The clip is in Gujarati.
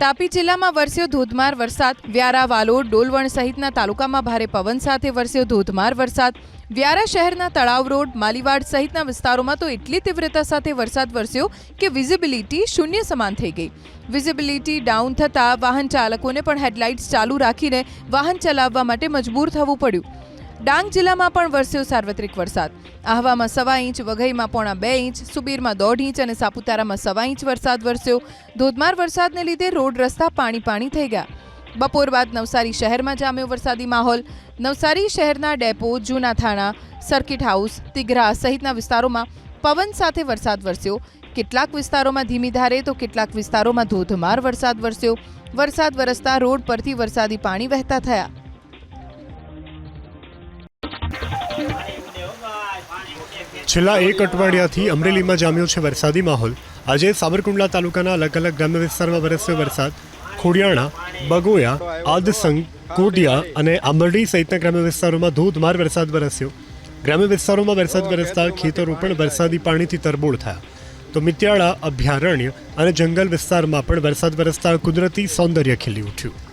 તાપી જિલ્લામાં વરસ્યો ધોધમાર વરસાદ, વ્યારા, વાલોડ, ડોલવણ સહિતના તાલુકામાં ભારે પવન સાથે વરસ્યો ધોધમાર વરસાદ. વ્યારા શહેરના તળાવ રોડ, માલીવાડ સહિતના વિસ્તારોમાં તો એટલી તીવ્રતા સાથે વરસાદ વરસ્યો કે વિઝિબિલિટી શૂન્ય સમાન થઈ ગઈ. વિઝિબિલિટી ડાઉન થતાં વાહન ચાલકોને પણ હેડલાઇટ્સ ચાલુ રાખીને વાહન ચલાવવા માટે મજબૂર થવું પડ્યું. ડાંગ જિલ્લામાં પણ વરસ્યો સાર્વત્રિક વરસાદ. આહવામાં સવા ઇંચ, વઘઈમાં પોણા બે ઇંચ, સુબીરમાં દોઢ ઇંચ અને સાપુતારામાં સવા ઇંચ વરસાદ વરસ્યો. ધોધમાર વરસાદને લીધે રોડ રસ્તા પાણી પાણી થઈ ગયા. બપોર બાદ નવસારી શહેરમાં જામ્યો વરસાદી માહોલ. નવસારી શહેરના ડેપો, જૂના થાણા, સર્કિટ હાઉસ તિઘરા સહિતના વિસ્તારોમાં પવન સાથે વરસાદ વરસ્યો. કેટલાક વિસ્તારોમાં ધીમી ધારે તો કેટલાક વિસ્તારોમાં ધોધમાર વરસાદ વરસ્યો. વરસાદ વરસતા રોડ પરથી વરસાદી પાણી વહેતા થયા. છેલ્લા એક અઠવાડિયાથી અમરેલીમાં જામ્યો છે વરસાદી માહોલ. આજે સાબરકુંડલા તાલુકાના અલગ અલગ ગ્રામ્ય વિસ્તારમાં વરસ્યો વરસાદ. ખોડિયાણા, બગોયા, આદસંગ, કોટિયા અને આંબરડી સહિતના ગ્રામ્ય વિસ્તારોમાં ધોધમાર વરસાદ વરસ્યો. ગ્રામ્ય વિસ્તારોમાં વરસાદ વરસતા ખેતરો પણ વરસાદી પાણીથી તરબોળ થયા. તો મિત્યાળા, અભયારણ્ય અને જંગલ વિસ્તારમાં પણ વરસાદ વરસતા કુદરતી સૌંદર્ય ખીલી ઉઠ્યું.